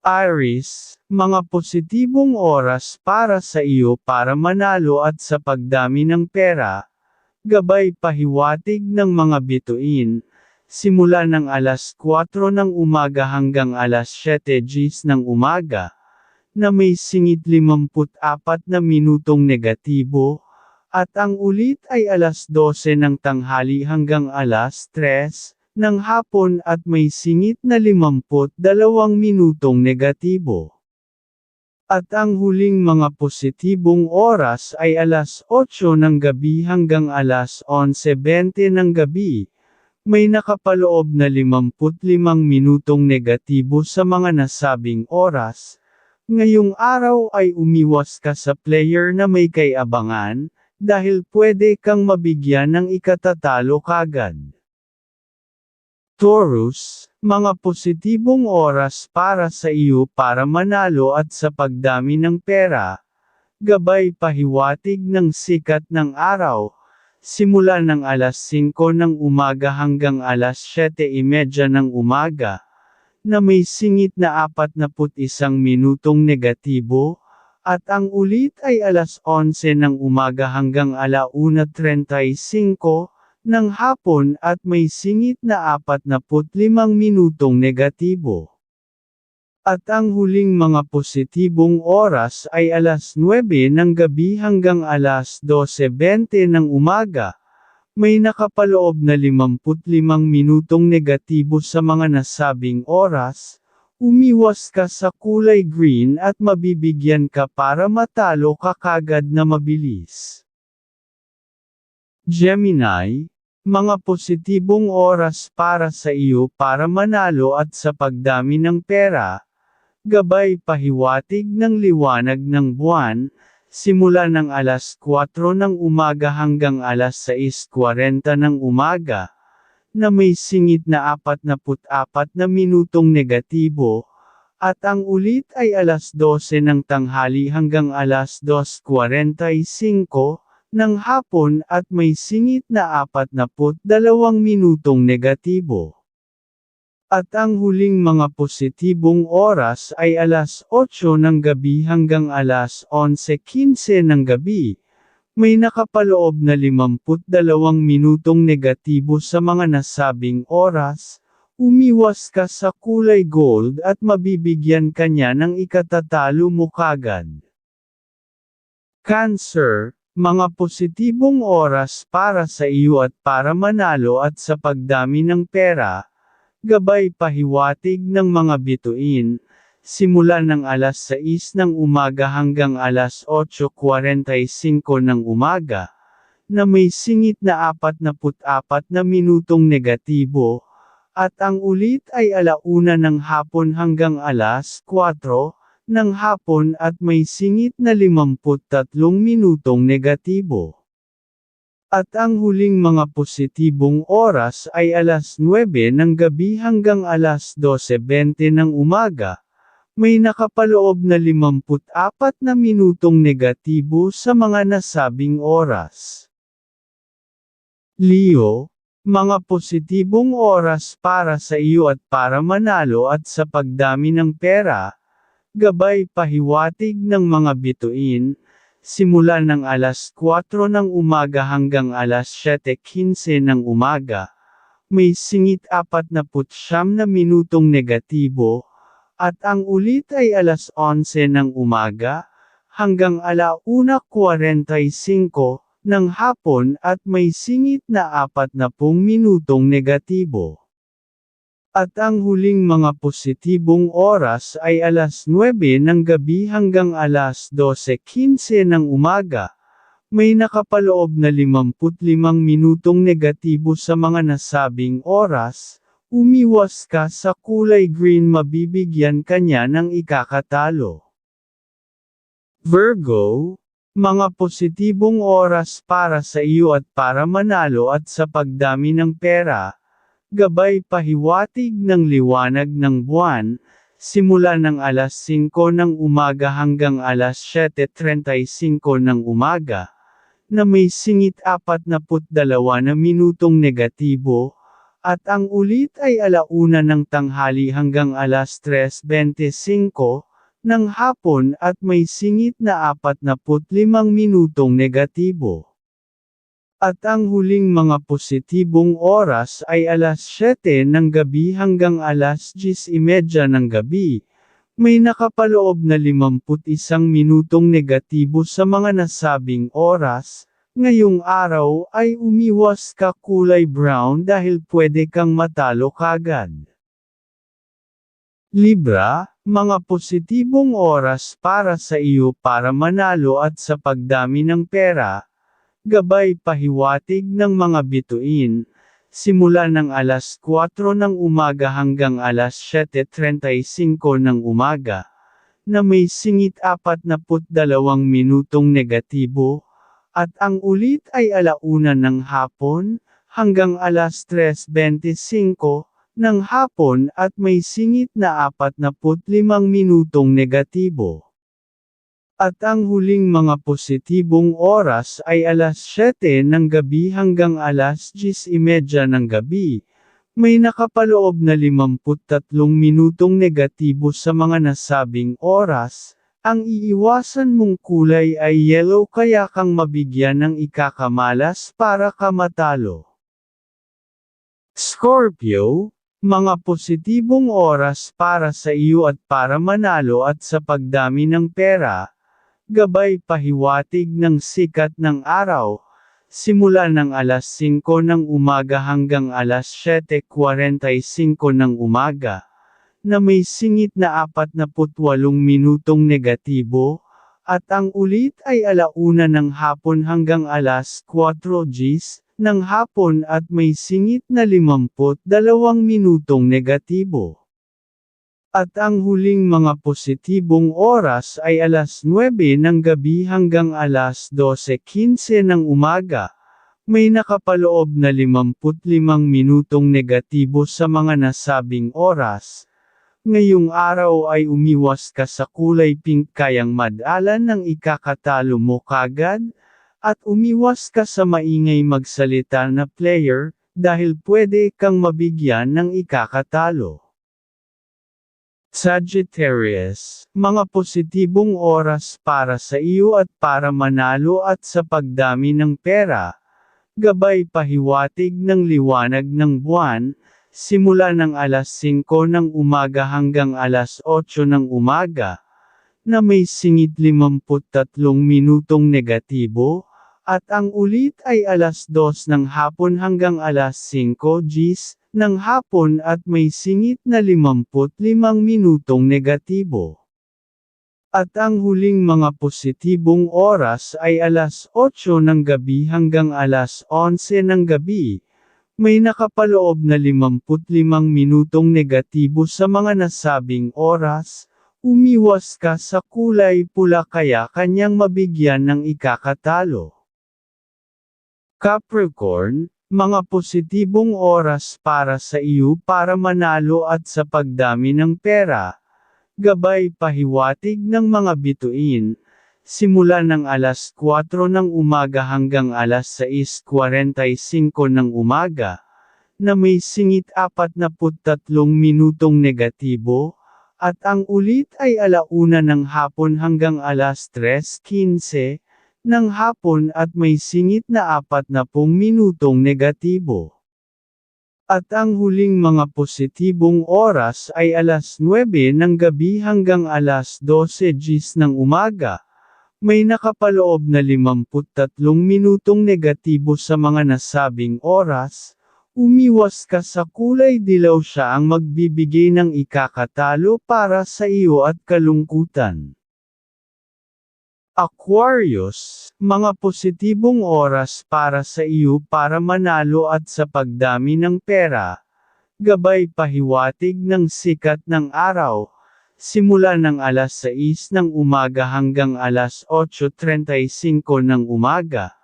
Iris, mga positibong oras para sa iyo para manalo at sa pagdami ng pera. Gabay pahiwatig ng mga bituin. Simula ng alas 4 ng umaga hanggang alas 7 gis ng umaga. Na may singit 54 na minutong negatibo. At ang ulit ay alas 12 ng tanghali hanggang alas 3 ng hapon at may singit na 52 minutong negatibo. At ang huling mga positibong oras ay alas 8 ng gabi hanggang alas 11.20 ng gabi. May nakapaloob na 55 minutong negatibo sa mga nasabing oras. Ngayong araw ay umiwas ka sa player na may kayabangan, dahil pwede kang mabigyan ng ikatatalo kagad. Taurus, mga positibong oras para sa iyo para manalo at sa pagdami ng pera. Gabay pahiwatig ng sikat ng araw. Simula ng alas 5 ng umaga hanggang alas 7.30 ng umaga. Na may singit na 41 minutong negatibo. At ang ulit ay alas 11 ng umaga hanggang alauna.35 ng hapon at may singit na 45 minutong negatibo. At ang huling mga positibong oras ay alas 9 ng gabi hanggang alas 12.20 ng umaga. May nakapaloob na 55 minutong negatibo sa mga nasabing oras. Umiwas ka sa kulay green at mabibigyan ka para matalo ka kagad na mabilis. Gemini, mga positibong oras para sa iyo para manalo at sa pagdami ng pera. Gabay pahiwatig ng liwanag ng buwan, simula ng alas 4 ng umaga hanggang alas 6.40 ng umaga, na may singit na 44 na minutong negatibo, at ang ulit ay alas 12 ng tanghali hanggang alas 2.45, ng hapon at may singit na 42 minutong negatibo. At ang huling mga positibong oras ay alas 8 ng gabi hanggang alas 11.15 ng gabi. May nakapaloob na 52 minutong negatibo sa mga nasabing oras. Umiwas ka sa kulay gold at mabibigyan kanya ng ikatatalo mo kagad. Cancer, mga positibong oras para sa iyo at para manalo at sa pagdami ng pera, gabay pahiwatig ng mga bituin, simula ng alas 6 ng umaga hanggang alas 8.45 ng umaga, na may singit na 44 na minutong negatibo, at ang ulit ay alauna ng hapon hanggang alas 4, ng hapon at may singit na 53 minutong negatibo. At ang huling mga positibong oras ay alas 9 ng gabi hanggang alas 12.20 ng umaga. May nakapaloob na 54 na minutong negatibo sa mga nasabing oras. Leo, mga positibong oras para sa iyo at para manalo at sa pagdami ng pera, Gabay pahiwatig ng mga bituin, simula ng alas 4 ng umaga hanggang alas 7.15 ng umaga, may singit 49 na minutong negatibo, at ang ulit ay alas 11 ng umaga, hanggang alauna 45 ng hapon at may singit na 40 minutong negatibo. At ang huling mga positibong oras ay alas 9 ng gabi hanggang alas 12.15 ng umaga. May nakapaloob na 55 minutong negatibo sa mga nasabing oras. Umiwas ka sa kulay green mabibigyan kanya ng ikakatalo. Virgo, mga positibong oras para sa iyo at para manalo at sa pagdami ng pera, Gabay pahiwatig ng liwanag ng buwan, simula ng alas 5 ng umaga hanggang alas 7.35 ng umaga, na may singit 42 na minutong negatibo, at ang ulit ay alauna ng tanghali hanggang alas 3.25 ng hapon at may singit na 45 minutong negatibo. At ang huling mga positibong oras ay alas 7 ng gabi hanggang alas 10.30 ng gabi. May nakapaloob na 51 minutong negatibo sa mga nasabing oras, ngayong araw ay umiwas ka kulay brown dahil pwede kang matalo kagad. Libra, mga positibong oras para sa iyo para manalo at sa pagdami ng pera, gabay pahiwatig ng mga bituin, simula ng alas 4 ng umaga hanggang alas 7.35 ng umaga, na may singit 42 minutong negatibo, at ang ulit ay alauna ng hapon, hanggang alas 3.25 ng hapon at may singit na 45 minutong negatibo. At ang huling mga positibong oras ay alas 7 ng gabi hanggang alas 10.30 ng gabi. May nakapaloob na 53 minutong negatibo sa mga nasabing oras. Ang iiwasan mong kulay ay yellow kaya kang mabigyan ng ikakamalas para ka matalo. Scorpio, mga positibong oras para sa iyo at para manalo at sa pagdami ng pera, gabay pahiwatig ng sikat ng araw, simula ng alas 5 ng umaga hanggang alas 7.45 ng umaga, na may singit na 48 minutong negatibo, at ang ulit ay alauna ng hapon hanggang alas 4 Gs ng hapon at may singit na 52 minutong negatibo. At ang huling mga positibong oras ay alas 9 ng gabi hanggang alas 12.15 ng umaga. May nakapaloob na 55 minutong negatibo sa mga nasabing oras. Ngayong araw ay umiwas ka sa kulay pink kayang madalan ng ikakatalo mo kagad, at umiwas ka sa maingay magsalita na player, dahil pwede kang mabigyan ng ikakatalo. Sagittarius, mga positibong oras para sa iyo at para manalo at sa pagdami ng pera. Gabay pahiwatig ng liwanag ng buwan, simula ng alas 5 ng umaga hanggang alas 8 ng umaga, na may singit 53 minutong negatibo, at ang ulit ay alas 2 ng hapon hanggang alas 5 Gs, ng hapon at may singit na 55 minutong negatibo. At ang huling mga positibong oras ay alas 8 ng gabi hanggang alas 11 ng gabi. May nakapaloob na 55 minutong negatibo sa mga nasabing oras, umiwas ka sa kulay pula kaya kanyang mabigyan ng ikakatalo. Capricorn, mga positibong oras para sa iyo para manalo at sa pagdami ng pera. Gabay pahiwatig ng mga bituin, simula ng alas 4 ng umaga hanggang alas 6.45 ng umaga, na may singit 43 minutong negatibo, at ang ulit ay alauna ng hapon hanggang alas 3.15, ng hapon at may singit na 40 minutong negatibo. At ang huling mga positibong oras ay alas 9 ng gabi hanggang alas 12 Gs ng umaga. May nakapaloob na 53 minutong negatibo sa mga nasabing oras. Umiwas ka sa kulay dilaw siya ang magbibigay ng ikakatalo para sa iyo at kalungkutan. Aquarius, mga positibong oras para sa iyo para manalo at sa pagdami ng pera. Gabay pahiwatig ng sikat ng araw, simula ng alas 6 ng umaga hanggang alas 8.35 ng umaga,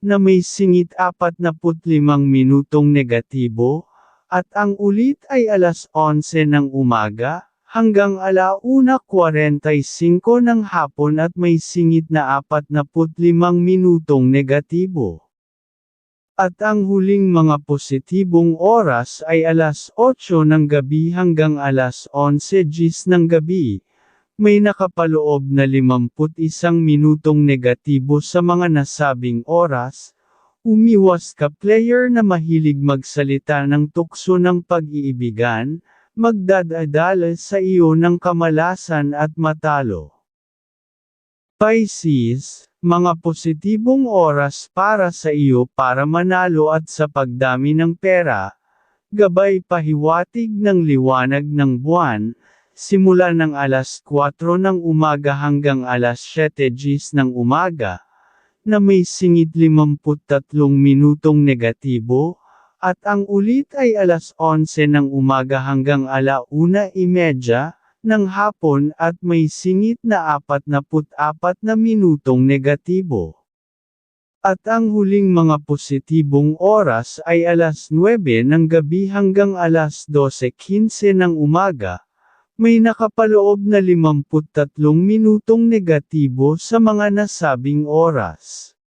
na may singit 45 minutong negatibo, at ang ulit ay alas 11 ng umaga, hanggang alauna 45 ng hapon at may singit na 45 minutong negatibo. At ang huling mga positibong oras ay alas 8 ng gabi hanggang alas 11 gis ng gabi. May nakapaloob na 51 minutong negatibo sa mga nasabing oras. Umiwas ka player na mahilig magsalita ng tukso ng pag-iibigan, magdadadala sa iyo ng kamalasan at matalo. Pisces, mga positibong oras para sa iyo para manalo at sa pagdami ng pera, gabay pahiwatig ng liwanag ng buwan, simula ng alas 4 ng umaga hanggang alas 7 gis ng umaga, na may singit 53 minutong negatibo, at ang ulit ay alas 11 ng umaga hanggang alauna imedya, ng hapon at may singit na 44 na minutong negatibo. At ang huling mga positibong oras ay alas 9 ng gabi hanggang alas 12.15 ng umaga, may nakapaloob na 53 minutong negatibo sa mga nasabing oras.